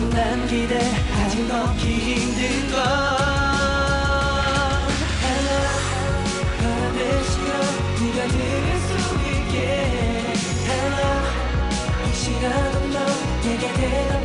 날까봐 어긋난 기대 아직 넣기 힘든 걸. Hello 바람에 실어 네가 들을 수 있게. Hello 혹시라도 너 내게 대답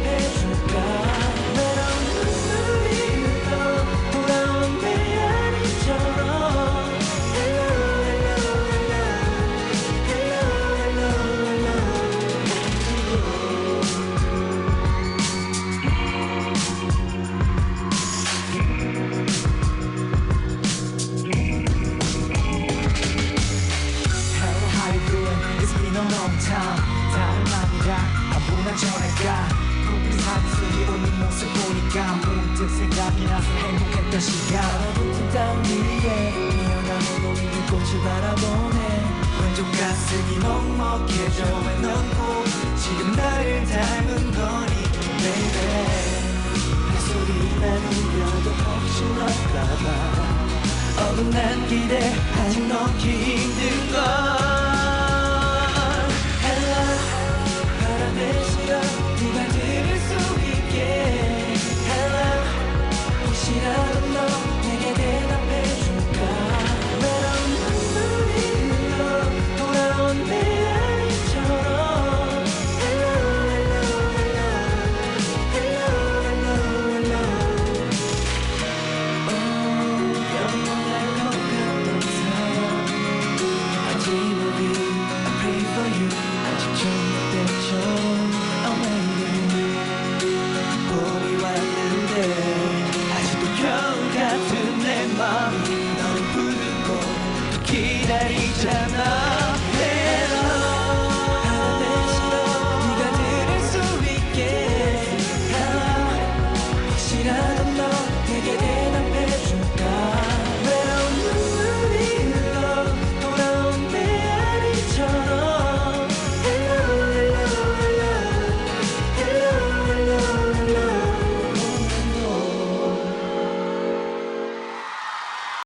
time. 다름 아니라 아무나 전화가 우리 속에 웃는 모습 보니까 문득 생각이 나서 행복했던 시간. 얼어붙은 땅 위에 피어나는 오는 꽃을 바라보네. 왼쪽 가슴이 먹먹해져 왜넌꼭 지금 나를 닮은 거니 baby? 햇소리만 울려도 혹시 너까봐. 어긋난 기대 아직 넣기 힘든 걸 Yeri cehennem